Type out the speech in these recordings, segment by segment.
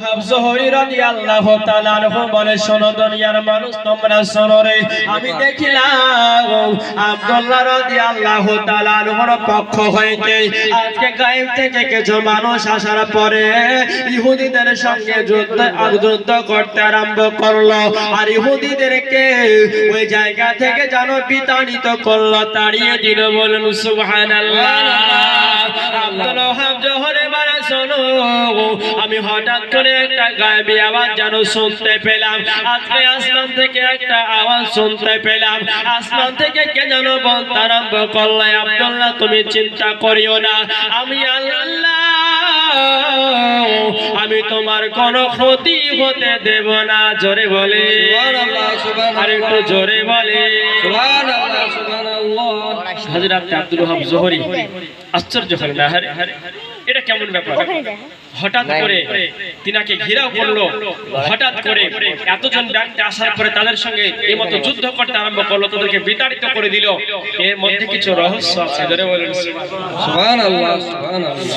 আমি ইহুদিদের সঙ্গে যুদ্ধ করতে আরম্ভ করল। আর ইহুদিদেরকে ওই জায়গা থেকে যেন বিতাড়িত করল, তাড়িয়ে দিল বলেন, সুবহানাল্লাহ। আব্দুল জোহরে মারা শোনো আমি হঠাৎ করে একটা গায়েবী আওয়াজ যেন শুনতে পেলাম। আজকে আসমান থেকে একটা আওয়াজ শুনতে পেলাম। আসমান থেকে কে যেন বলতে আরম্ভ করল আব্দুল্লাহ তুমি চিন্তা করিও না। আমি আল্লাহ আমি তোমার কোনো ক্ষতি হতে দেব না। জোরে বলে। আর একটু জোরে বলে। হাজরাত আব্দুল ওহাব জোহরি। আশ্চর্য হল না? হারে এটা কেমন ব্যাপার? হঠাৎ করে তিনাকে ঘেরাও করল। হঠাৎ করে এতজন ব্যক্তি আসার পরে তাদের সঙ্গে এই মতো যুদ্ধ করতে আরম্ভ করল তাদেরকে বিতাড়িত করে দিল। এর মধ্যে কিছু রহস্য আছে। ধরে বলুন।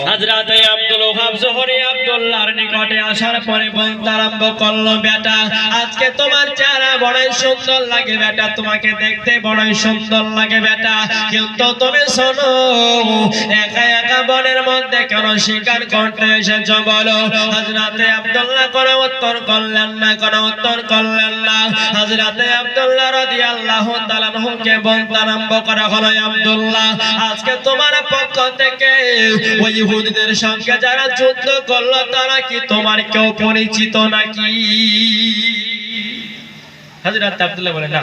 হাজরাত আব্দুল ওহাব জোহরি আব্দুল্লাহর নিকটে আসার পরে বলতে আরম্ভ করল বেটা। আজকে তোমার চেহারা বড়ই সুন্দর লাগে বেটা। তোমাকে দেখতে বড়ই সুন্দর লাগে বেটা। কিন্তু তুমি শোনো একা একা বনের মধ্যে কেন শিকার করতে এসেছ বলো? হাজরাতে আব্দুল্লাহ কোনো উত্তর করলেন না, কোনো উত্তর করলেন না। হাজরাতে আব্দুল্লাহ রাদিয়াল্লাহু তাআলা কে বলতে আরম্ভ করা হলো আব্দুল্লাহ, আজকে তোমার পক্ষ থেকে ওই ইহুদিদের সঙ্গে যারা যুদ্ধ করল, তারা কি তোমার কেউ পরিচিত নাকি? হাজরাত আব্দুল্লাহ বলে, না।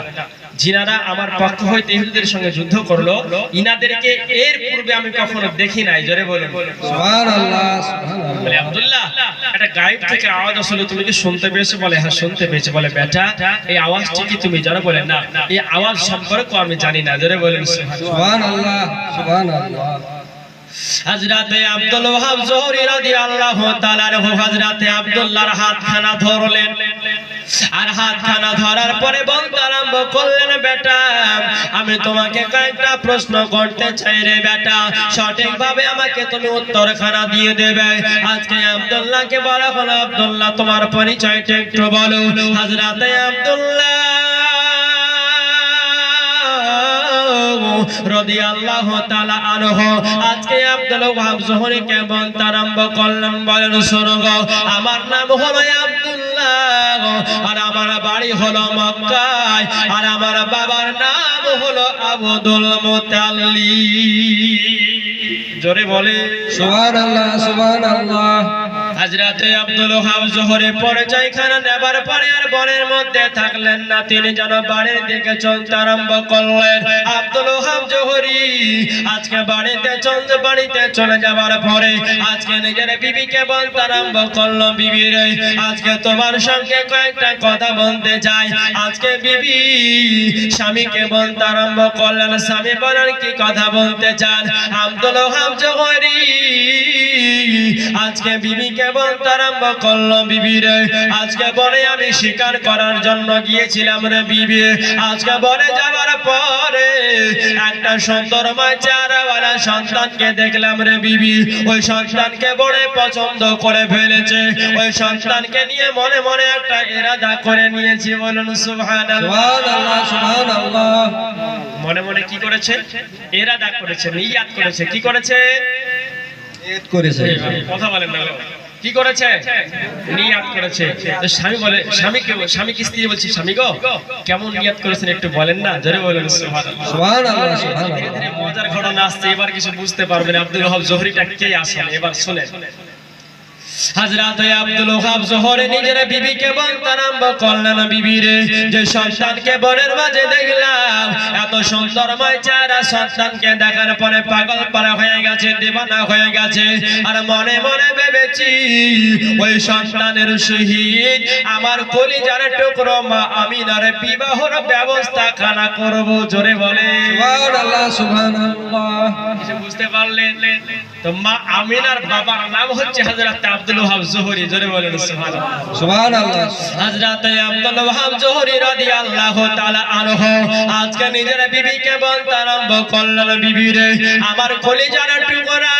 জিনারা আমার পক্ষ হইতে ইহুদিদের সঙ্গে যুদ্ধ করল। ইনাদেরকে এর পূর্বে আমি কখনো দেখি নাই। জোরে বলুন। বলে আব্দুল্লাহ একটা গাইড থেকে আওয়াজ আসলে। তুমি কি শুনতে পেয়েছ? বলে হ্যাঁ শুনতে পেয়েছ। বলে বেটা এই আওয়াজটি কি তুমি জানো বলে? না এই আওয়াজ সম্পর্কে আমি জানি না। জোরে বলুন হযরতে আব্দুল ওয়াহাব জোহরি রাদিয়াল্লাহু তাআলা আনহু হযরতে আব্দুল্লাহর হাতখানা ধরলেন। আর হাতখানা ধরার পরে বলতে আরম্ভ করলেন, বেটা, আমি তোমাকে কয়েকটা প্রশ্ন করতে চাই রে বেটা। সঠিকভাবে আমাকে তুমি উত্তরখানা দিয়ে দেবে। আজকে আব্দুল্লাহকে বলা হলো, আব্দুল্লাহ, তোমার পরিচয়টা একটু বলো। হাজরাতে আব্দুল্লাহ রাদিয়াল্লাহু তাআলা আনহু। আজকে আব্দুল ওয়াহাব জোহরিকে বলতে আরম্ভ করলেন বলেন শোনো আমার নাম হলো আব্দুল্লাহ, আর আমার বাড়ি হলো মক্কায়, আর আমার বাবার নাম হলো আবদুল মুতাল্লিব জোরে বলে হাজরাতে আব্দুল ওহাব জোহরে পরিচয়খানা নেবার পরে আর বনের মধ্যে থাকলেন না, তিনি যেন বাড়ির দিকে চলতে আরম্ভ করলেন। আব্দুল ওহাব জোহরি, আজকে বাড়িতে চলতে বাড়িতে চলে যাবার পরে আজকে নিজের বিবিকে বলতে আরম্ভ করল, বিবি রে, আজকে তোমার সঙ্গে কয়েকটা কথা বলতে চাই। আজকে বিবি স্বামীকে বলতে আরম্ভ করলেন, স্বামী বলেন কি কথা বলতে চান? আব্দুল ওহাব জোহরি, আজকে বিবিকে বলতে আরম্ভ করল বিবি রে আজকে বলে আমি শিকার করার জন্য গিয়েছিলাম রে বিবি। আজকে বলে যাওয়ার পরে একটা সুন্দর মাচারাওয়ালা সন্তানকে দেখলাম রে বিবি। ওই সন্তানকে বড় পছন্দ করে ফেলেছে। ওই সন্তানকে নিয়ে মনে মনে একটা এরাদা করে নিয়েছি। বলুন সুবহানাল্লাহ। মনে মনে কি করেছে? এরাদা করেছে নিয়াত করেছে। কি করেছে। কথা বলেন না। কি করেছে? নিয়াত করেছে। স্বামী বলে স্বামীকে স্বামী কি স্ত্রী বলছি স্বামী গো কেমন নিয়াত করেছেন একটু বলেন না? জোরে বলেন মজার ঘটনা আসছে এবার কিছু বুঝতে পারবেন। আব্দুল ওহাব জোহরিটা কে আসেন? এবার শুনে হাজরাত আব্দুল ওহাব জোহরে নিজের বিবিকে করলেন বিবিরে যে সন্তানকে বনের মাঝে দেখলাম এত সুন্দর মাইচারা সন্তানকে দেখার পরে পাগল পারা হয়ে গেছে দেবানা হয়ে গেছে। আর মনে মনে ভেবেছি ওই সন্তানের শহীদ আমার কলিজার টুকরো মা আমি আমিনার বিবাহর ব্যবস্থা খানা করব জোরে বলে। বুঝতে পারলেন। তো মা আমিনার বাবার নাম হচ্ছে হযরত আব্দুল ওহাব জোহরি জোরে বলেন সুবহানাল্লাহ। হযরত আব্দুল ওহাব জোহরি রাদিয়াল্লাহু তাআলা আনহু আজকে নিজের বিবিকে বলতে আরম্ভ করলেন বিবি রে আমার কলিজার টুকরা।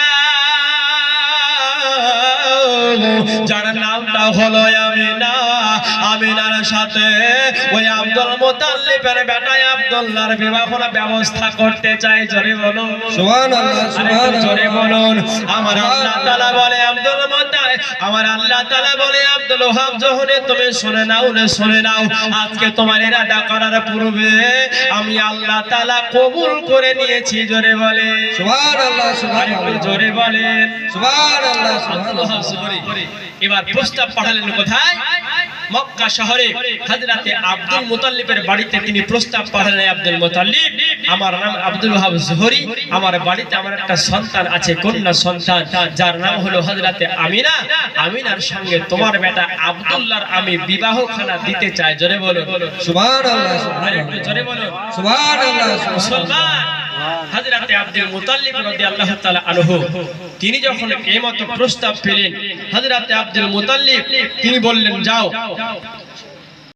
যার নামটা হলো আমিনা। আমিনার সাথে ওই আব্দুল মুতাল্লিবের বেটায় আব্দুল্লাহর বিবাহর ব্যবস্থা করতে চাই জোরে বলুন। সুবহানাল্লাহ, আরেকটু জোরে বলুন। আমার আল্লাহ তাআলা বলে আব্দুল মুতাল্লিব আমার আল্লাহ তাআলা বলে আব্দুল ওহাব জহরে তুমি শুনে নাও না শুনে নাও। আজকে তোমার ইরাদা করার পূর্বে আমি আল্লাহ তাআলা কবুল করে নিয়েছি জোরে বলে। সুবহানাল্লাহ, সুবহানাল্লাহ। জোরে বলেন। সুবহানাল্লাহ, সুবহানাল্লাহ। এবার প্রস্তাব পাঠালেন কোথায়? মক্কা শহরে হযরতে আব্দুল মুতাল্লিবের বাড়িতে তিনি প্রস্তাব পাঠালেন আব্দুল মুতাল্লিব আমার নাম আব্দুল ওহাব জোহরি। আমার বাড়িতে আমার একটা সন্তান আছে কন্যা সন্তান। যার নাম হলো হযরতে আমিনা। আমিনার সঙ্গে তোমার বেটা আব্দুল্লাহর আমি বিবাহ খানা দিতে চাই। জোরে বলো সুবহানাল্লাহ, আরেকটু জোরে বলো সুবহানাল্লাহ, সুবহানাল্লাহ। মুসলমান। হযরতে আব্দুল মুতাল্লিব রাদিয়াল্লাহু তাআলা আনহু, তিনি যখন এই মত প্রস্তাব পেলেন হাজরাতে আব্দুল মুতাল্লিব তিনি বললেন, যাও।